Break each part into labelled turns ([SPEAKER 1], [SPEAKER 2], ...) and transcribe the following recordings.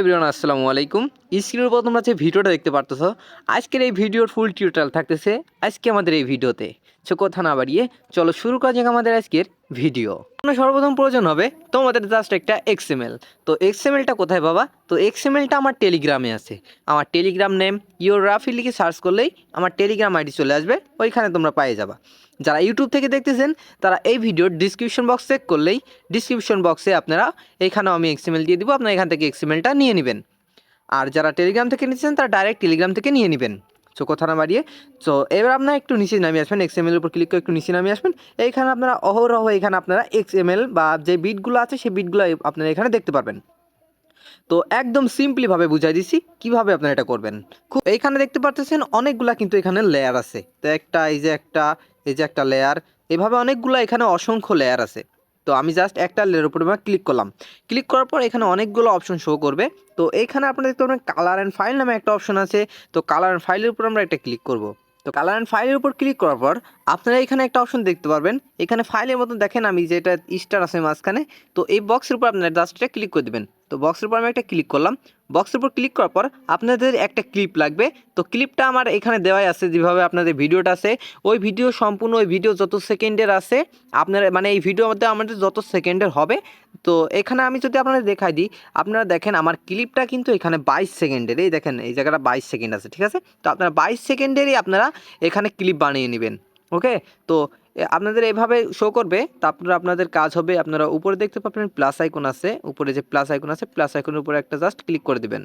[SPEAKER 1] Everyone আসসালামু আলাইকুম। স্ক্রিনের উপর তোমরা যে ভিডিওটা দেখতে পারতেছো, আজকের এই ভিডিওর ফুল টিউটোরিয়াল থাকতেছে, আজকে আমাদের এই ভিডিওতে। সো কথা না বাড়িয়ে চলো শুরু করা যাক আমাদের আজকের ভিডিও। সর্বপ্রথম প্রয়োজন হবে তোমাদের জাস্ট একটা এক্সএমএল তো এক্সএমএলটা কোথায় পাবা তো এক্সএমএলটা আমার টেলিগ্রামে আছে। আমার টেলিগ্রাম নেম ইয়োর রাফি লিখে সার্চ করলেই আমার টেলিগ্রাম আইডি চলে আসবে। ওইখানে তোমরা পেয়ে যাবা। যারা ইউটিউব থেকে দেখতেছেন, তারা এই ভিডিওর ডিসক্রিপশন বক্স চেক করলেই ডিসক্রিপশন বক্সে আপনারা এখানেও আমি এক্সএমএল দিয়ে দিব, আপনারা এখান থেকে এক্সএমএলটা নিয়ে নেবেন। আর যারা টেলিগ্রাম থেকে নিচ্ছেন তারা ডাইরেক্ট টেলিগ্রাম থেকে নিয়ে নেবেন। সো কথা না বাড়িয়ে তো এবার আপনারা একটু নিচে নামিয়ে আসবেন এক্সএমএল উপর ক্লিক করে একটু নিচে নামিয়ে আসবেন। এইখানে আপনারা অহরহ এখানে আপনারা এক্সএমএল বা যে বিটগুলো আছে, সেই বিটগুলো আপনারা এখানে দেখতে পারবেন। তো একদম সিম্পলিভাবে বুঝাই দিছি কীভাবে আপনারা এটা করবেন। খুব এইখানে দেখতে পারতেছেন, অনেকগুলা কিন্তু এখানে লেয়ার আছে। তো একটা, এই যে একটা, এই যে একটা লেয়ার এভাবে অনেকগুলো এখানে অসংখ্য লেয়ার আছে। তো আমি জাস্ট একটা লেয়ার উপরে ক্লিক করলাম। ক্লিক করার পর এখানে অনেকগুলো অপশন শো করবে। তো এইখানে আপনারা দেখতে পাবেন কালার অ্যান্ড ফাইল নামে একটা অপশন আছে। তো কালার অ্যান্ড ফাইলের উপর আমরা একটা ক্লিক করব। তো কালার অ্যান্ড ফাইলের উপর ক্লিক করার পর আপনারা এখানে একটা অপশন দেখতে পারবেন। এখানে ফাইলের মতন দেখেন আমি যেটা স্টার আছে মাঝখানে। তো এই বক্সের উপর আপনারা জাস্ট এটা ক্লিক করে দেবেন। তো বক্সের উপর আমি একটা ক্লিক করলাম। বক্সের উপর ক্লিক করার পর আপনাদের একটা ক্লিপ লাগবে। তো ক্লিপটা আমার এখানে দেওয়াই আছে, যেভাবে আপনাদের ভিডিওটা আছে। ওই ভিডিও সম্পূর্ণ, ওই ভিডিও যত সেকেন্ডের আছে, আপনারা মানে এই ভিডিওর মধ্যে আমাদের যত সেকেন্ডের হবে। তো এখানে আমি যদি আপনাদের দেখাই দিই, আপনারা দেখেন আমার ক্লিপটা কিন্তু এখানে বাইশ সেকেন্ডের এই দেখেন, এই জায়গাটা বাইশ সেকেন্ড আছে, ঠিক আছে? তো আপনারা বাইশ সেকেন্ডেরই আপনারা এখানে ক্লিপ বানিয়ে নেবেন ওকে তো আপনাদের এভাবে শো করবে তারপরে আপনাদের কাজ হবে, আপনারা উপরে দেখতে পাবেন প্লাস আইকন আছে, উপরে যে প্লাস আইকন আছে প্লাস আইকনের উপরে একটা জাস্ট ক্লিক করে দেবেন।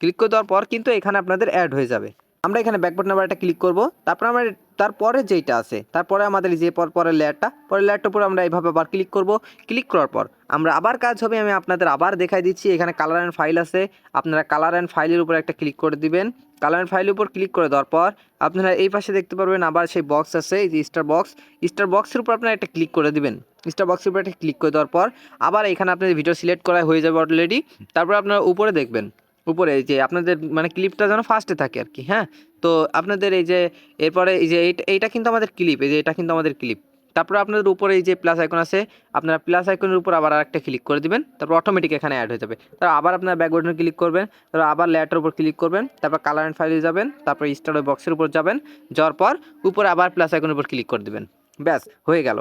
[SPEAKER 1] ক্লিক করে দেওয়ার পর কিন্তু এখানে আপনাদের অ্যাড হয়ে যাবে। আমরা এখানে ব্যাকবোর্ড নাম্বার একটা ক্লিক করব। তারপর আমরা তারপরে যেইটা আছে, তারপরে আমাদের যে পর, পরের লেয়ারটা পরের লেয়ারটার উপর আমরা এইভাবে আবার ক্লিক করব। ক্লিক করার পর আমরা আবার কাজ হবে, আমি আপনাদের আবার দেখাই দিচ্ছি, এখানে কালার অ্যান্ড ফাইল আছে। আপনারা কালার অ্যান্ড ফাইলের উপর একটা ক্লিক করে দিবেন। কালার অ্যান্ড ফাইলের উপর ক্লিক করে দেওয়ার পর আপনারা এই পাশে দেখতে পারবেন আবার সেই বক্স আছে, এই যে স্টার বক্স স্টার বক্সের উপর আপনারা একটা ক্লিক করে দিবেন। স্টার বক্সের উপর একটা ক্লিক করে দেওয়ার পর আবার এখানে আপনাদের ভিডিও সিলেক্ট করা হয়ে যাবে অলরেডি তারপর আপনারা উপরে দেখবেন। উপরে এই যে আপনাদের মানে ক্লিপটা যেন ফার্স্টে থাকে আর কি হ্যাঁ? তো আপনাদের এই যে এরপরে এই যে এইটা কিন্তু আমাদের ক্লিপ এই যে এটা কিন্তু আমাদের ক্লিপ তারপরে আপনাদের উপরে এই যে প্লাস আইকন আছে, আপনারা প্লাস আইকনের উপর আবার একটা ক্লিক করে দিবেন, তারপর অটোমেটিক এখানে অ্যাড হয়ে যাবে। তারপর আবার আপনার ব্যাক বাটনে ক্লিক করবেন, তারপর আবার লেয়ারটার উপর ক্লিক করবেন, তারপর কালার অ্যান্ড ফাইলে যাবেন, তারপর স্টার বক্সের উপর যাবেন, যাওয়ার পর উপরে আবার প্লাস আইকনের উপর ক্লিক করে দিবেন। ব্যাস, হয়ে গেল।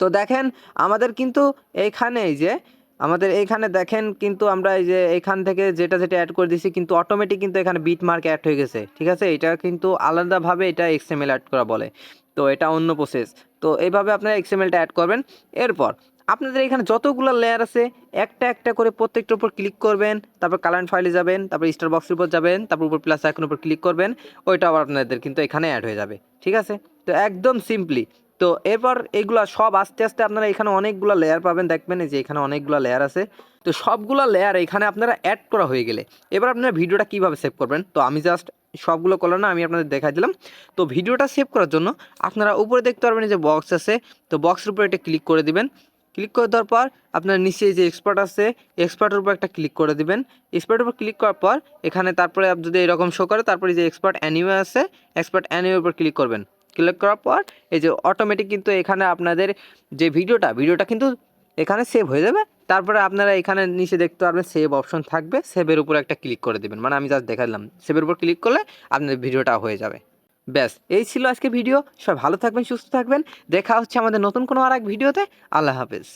[SPEAKER 1] তো দেখেন, আমাদের কিন্তু এইখানে এই যে আমাদের এইখানে দেখেন কিন্তু আমরা এই যে এখান থেকে যেটা যেটা অ্যাড করে দিছি কিন্তু অটোমেটিক কিন্তু এখানে বিট মার্ক অ্যাড হয়ে গেছে, ঠিক আছে? এটা কিন্তু আলাদাভাবে এটা এক্সএমএল অ্যাড করা বলে। তো এটা অন্য প্রসেস তো এইভাবে আপনারা এক্সএমএলটা অ্যাড করবেন। এরপর আপনাদের এখানে যতগুলো লেয়ার আছে, একটা একটা করে প্রত্যেকটার উপর ক্লিক করবেন, তারপর কালার ফাইলে যাবেন, তারপর স্টার বক্সের উপর যাবেন, তারপর উপর প্লাস আইকনের উপর ক্লিক করবেন ওইটা আবার আপনাদের কিন্তু এখানে অ্যাড হয়ে যাবে, ঠিক আছে? তো একদম সিম্পলি তো এরপর এগুলা সব আস্তে আস্তে আপনারা এখানে অনেকগুলো লেয়ার পাবেন। দেখবেন যে এখানে অনেকগুলো লেয়ার আছে। তো সবগুলো লেয়ার এখানে আপনারা অ্যাড করা হয়ে গেলে এবার আপনারা ভিডিওটা কীভাবে সেভ করবেন? তো আমি জাস্ট সবগুলো করলাম না আমি আপনাদের দেখাই দিলাম। তো ভিডিওটা সেভ করার জন্য আপনারা উপরে দেখতে পারবেন যে বক্স আছে। তো বক্সের উপরে এটা ক্লিক করে দিবেন। ক্লিক করে দেওয়ার পর আপনার নিচে যে এক্সপার্ট আছে এক্সপার্টের উপর একটা ক্লিক করে দিবেন। এক্সপার্টের উপর ক্লিক করার পর এখানে তারপরে যদি এরকম শো করে, তারপরে যে এক্সপার্ট অ্যানিমে আছে এক্সপার্ট অ্যানিমের উপর ক্লিক করবেন। ক্লিক করার পর এই যে অটোমেটিক কিন্তু এখানে আপনাদের যে ভিডিওটা ভিডিওটা কিন্তু এখানে সেভ হয়ে যাবে। তারপরে আপনারা এখানে নিচে দেখতে পারবেন সেভ অপশন থাকবে। সেভের উপর একটা ক্লিক করে দেবেন। মানে আমি জাস্ট দেখালাম। সেভের উপর ক্লিক করলে আপনাদের ভিডিওটা হয়ে যাবে। ব্যাস, এই ছিল আজকে ভিডিও। সব ভালো থাকবেন, সুস্থ থাকবেন। দেখা হচ্ছে আমাদের নতুন কোনো আর এক ভিডিওতে। আল্লাহ হাফেজ।